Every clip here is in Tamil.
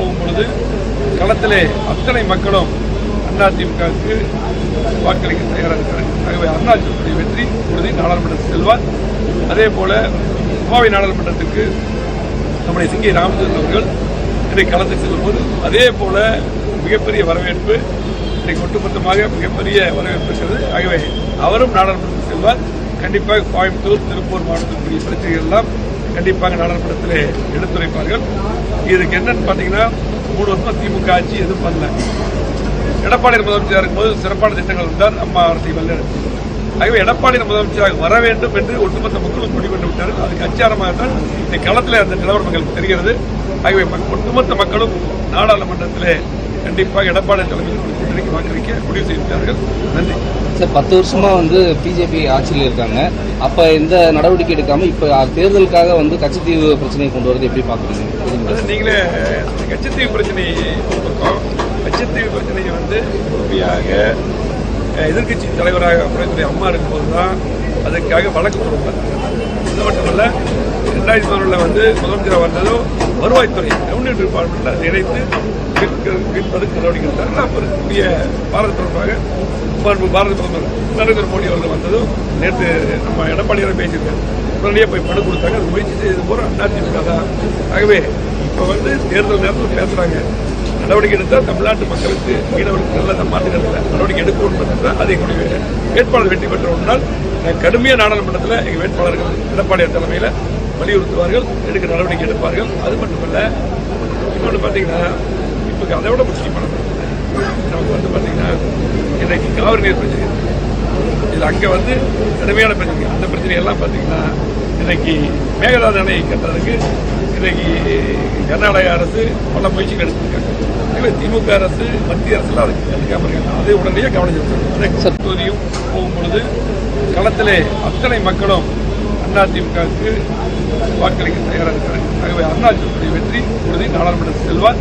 போகும் பொழுது களத்திலே அத்தனை மக்களும் அதிமுகவுக்கு வாக்களிக்க தயாராக இருக்கிறார்கள் ஆகவே அருணாச்சலத்துடைய வெற்றி உறுதி நாடாளுமன்றத்தில் செல்வார் அதே போல கோவை நாடாளுமன்றத்துக்கு நம்முடைய சிங்கை ராமச்சந்திரன் அவர்கள் இன்றைக்கு களத்துக்கு செல்லும்போது அதே போல மிகப்பெரிய வரவேற்பு இன்றைக்கு ஒட்டுமொத்தமாக மிகப்பெரிய வரவேற்பு இருக்கிறது. ஆகவே அவரும் நாடாளுமன்றத்தில் செல்வார். கண்டிப்பாக கோயம்புத்தூர் திருப்பூர் மாவட்டத்திற்குரிய பிரச்சனைகள் எல்லாம் கண்டிப்பாக நாடாளுமன்றத்தில் எடுத்துரைப்பார்கள். இதுக்கு என்னன்னு பார்த்தீங்கன்னா மூணு வருஷமா திமுக ஆட்சி எதுவும் பண்ணல. எடப்பாடி முதலமைச்சராக இருக்கும்போது சிறப்பான திட்டங்கள் இருந்தார் அம்மா அரசை வல்லெடுத்து ஆகவே எடப்பாடி முதலமைச்சராக வர வேண்டும் என்று ஒட்டுமொத்த மக்களும் முடிவு பண்ணி விட்டார்கள். அதுக்கு அச்சாரமாக தான் இந்த களத்தில் அந்த நிலவரங்கள் தெரிகிறது. ஆகவே ஒட்டுமொத்த மக்களும் நாடாளுமன்றத்திலே கண்டிப்பாக எடப்பாடி தலைமையில் வாக்களிக்க முடிவு செய்திருக்கிறார்கள் நன்றி. சார் பத்து வருஷமா வந்து பிஜேபி ஆட்சியில் இருக்காங்க. அப்போ இந்த நடவடிக்கை எடுக்காமல் இப்போ தேர்தலுக்காக வந்து கச்சத்தீவு பிரச்சனையை கொண்டு வரது எப்படி பார்க்குறீங்க நீங்களே கச்சத்தீவு பிரச்சனை கச்சத்தீவு பிரச்சனையை வந்து உறுதியாக எதிர்கட்சி எதிர்க்கட்சி தலைவராக புரட்சி அம்மா இருக்கும்போது தான் அதுக்காக வழக்கு போடுவார் இது மட்டுமல்ல ரெண்டாயிரத்தி பதினொன்றில் வந்து முதலமைச்சராக வந்ததும் வருவாய்த்துறை ரெவன்யூ டிபார்ட்மெண்ட்டில் அதை இணைத்து மீட்க- மீட்பதற்கு நடவடிக்கை எடுத்தார்கள் அப்போ இருக்கக்கூடிய பாரத தொடர்பாக மாண்பு பாரத பிரதமர் நரேந்திர மோடி அவர்கள் வந்ததும் நேற்று நம்ம எடப்பாடியாரை பேசியிருக்காரு. உடனடியே போய் பணம் கொடுத்தாங்க. அது முயற்சி செய்தது பூரா அதிமுக தான் ஆகவே இப்போ வந்து தேர்தல் நேரத்தில் பேசுகிறாங்க நடவடிக்கை எடுத்தால் தமிழ்நாட்டு மக்களுக்கு மீனவர்களுக்கு நல்ல மாநிலத்தில் நடவடிக்கை எடுக்கணும் என்றால் அதை எங்களுடைய வேட்பாளர் வெற்றி பெற்ற ஒன்றால் கடுமையாக நாடாளுமன்றத்தில் எங்கள் வேட்பாளர்கள் எடப்பாடியார் தலைமையில் வலியுறுத்துவார்கள் எடுக்க நடவடிக்கை எடுப்பார்கள். அது மட்டுமல்ல இன்னொன்று பார்த்தீங்கன்னா இப்போ அதை விட முக்கியமான நமக்கு வந்து பார்த்தீங்கன்னா இன்னைக்கு காவிரி நீர் பிரச்சனை இது அங்கே வந்து கடுமையான பிரச்சனை. அந்த பிரச்சனையெல்லாம் பார்த்தீங்கன்னா இன்னைக்கு மேகதாது அணை கட்டுறதுக்கு இன்றைக்கி கர்நாடக அரசு பல முயற்சிகள் எடுத்திருக்காங்க. இல்லை திமுக அரசு மத்திய அரசுல அதுக்கு எடுக்காம இருக்காங்க அதை உடனடியாக கவனிச்சிருக்காங்க தொகுதியும் போகும் பொழுது களத்திலே அத்தனை மக்களும் அதிமுகவுக்கு வாக்களிக்க தயாராக இருக்கிறார்கள் ஆகவே அருணாச்சலத்துடைய வெற்றி உறுதி நாடாளுமன்றத்தில் செல்வார்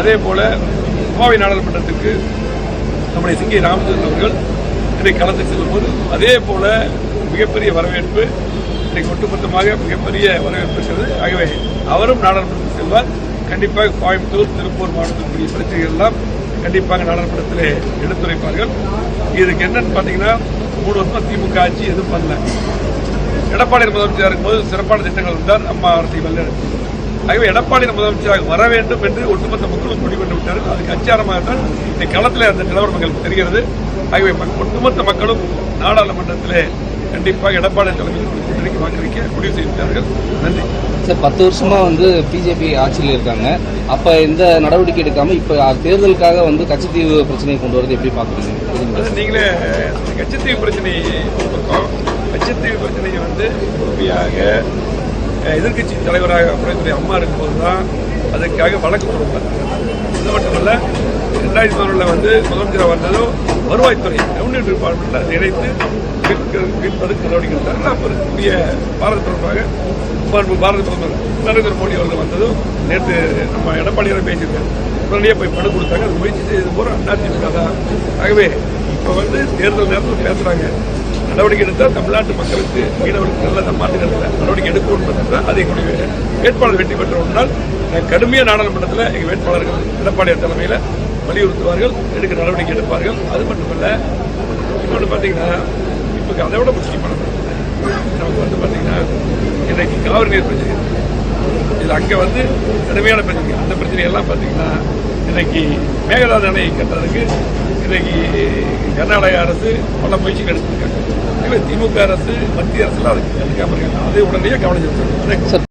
அதே போல கோவை நாடாளுமன்றத்துக்கு நம்முடைய சிங்கை ராமச்சந்திரன் அவர்கள் இன்றைக்கு கலந்து செல்லும்போது அதே போல மிகப்பெரிய வரவேற்பு இன்றைக்கு ஒட்டுமொத்தமாக மிகப்பெரிய வரவேற்பு இருக்கிறது. ஆகவே அவரும் நாடாளுமன்றத்தில் செல்வார். கண்டிப்பாக கோயம்புத்தூர் திருப்பூர் மாவட்டத்திற்குரிய பிரச்சனைகள் எல்லாம் கண்டிப்பாக நாடாளுமன்றத்திலே எடுத்துரைப்பார்கள். இதுக்கு என்னன்னு பார்த்தீங்கன்னா மூணு வருஷமா திமுக ஆட்சி எதுவும் பண்ணல. எடப்பாடி முதலமைச்சராக இருக்கும்போது சிறப்பான திட்டங்கள் இருந்தார் அம்மா அரசை வல்லெடுத்து ஆகவே எடப்பாடி முதலமைச்சராக வர வேண்டும் என்று ஒட்டுமொத்த மக்களும் முடிவு பண்ணி விட்டார்கள். அதுக்கு அச்சாரமாக தான் இந்த களத்தில் அந்த நிலவரம் எங்களுக்கு தெரிகிறது. ஆகவே ஒட்டுமொத்த மக்களும் நாடாளுமன்றத்திலே கண்டிப்பாக எடப்பாடி தலைமையில் கூட்டணிக்கு வாக்களிக்க முடிவு செய்திருக்கிறார்கள் நன்றி. சார் பத்து வருஷமா வந்து பிஜேபி ஆட்சியில் இருக்காங்க. அப்ப இந்த நடவடிக்கை எடுக்காம இப்ப தேர்தலுக்காக வந்து கட்சித்தீவு பிரச்சனையை கொண்டு வரது எப்படி பாக்குறீங்க அது நீங்களே கச்சத்தீவு பிரச்சனை கச்சத்தீவு பிரச்சனையை வந்து உறுதியாக அஹ், எதிர்க்கட்சி தலைவராக புரட்சி அம்மா இருக்கும்போது தான் அதுக்காக வழக்கு போடுவார் இது மட்டுமல்ல ரெண்டாயிரத்தி பதினொன்றில் வந்து முதலமைச்சராக வந்ததும் வருவாய்த்துறை ரெவன்யூ டிபார்ட்மெண்ட்டில் அதை இணைத்து மீட்பதற்கு நடவடிக்கை எடுத்தார்கள் அப்போ இருக்கக்கூடிய பாரத தொடர்பாக பாரத பிரதமர் நரேந்திர மோடி அவர்கள் வந்ததும் நேற்று நம்ம எடப்பாடியாரை பேசியிருக்காரு. உடனடியாக போய் பணம் கொடுத்தாங்க. அது முயற்சி செய்தது போகிற அதிமுக தான். ஆகவே இப்போ வந்து தேர்தல் நேரத்தில் பேசுகிறாங்க நடவடிக்கை எடுத்தால் தமிழ்நாட்டு மக்களுக்கு மீனவர்களுக்கு நல்ல மாற்றுகிறதுல நடவடிக்கை எடுக்கணும் என்றால் அதை எங்களுடைய வேட்பாளர் வெற்றி பெற்ற ஒன்றால் கடுமையாக நாடாளுமன்றத்தில் எங்கள் வேட்பாளர்கள் எடப்பாடியார் தலைமையில் வலியுறுத்துவார்கள் எடுக்க நடவடிக்கை எடுப்பார்கள். அது மட்டுமல்ல இன்னொன்று பார்த்தீங்கன்னா இப்போ அதை விட முக்கியமான நமக்கு வந்து பார்த்தீங்கன்னா இன்றைக்கு காவிரி நீர் பிரச்சனை. இது அங்கே வந்து கடுமையான பிரச்சனை. அந்த பிரச்சனையெல்லாம் பார்த்தீங்கன்னா இன்னைக்கு மேகதாது அணை கட்டுறதுக்கு இன்னைக்கு கர்நாடக அரசு பல முயற்சிகள் எடுத்திருக்காங்க. எனவே திமுக அரசு மத்திய அரசுலாம் அதுக்கு எடுக்காம இருக்காங்க அதை உடனடியாக கவனிச்சிருக்காங்க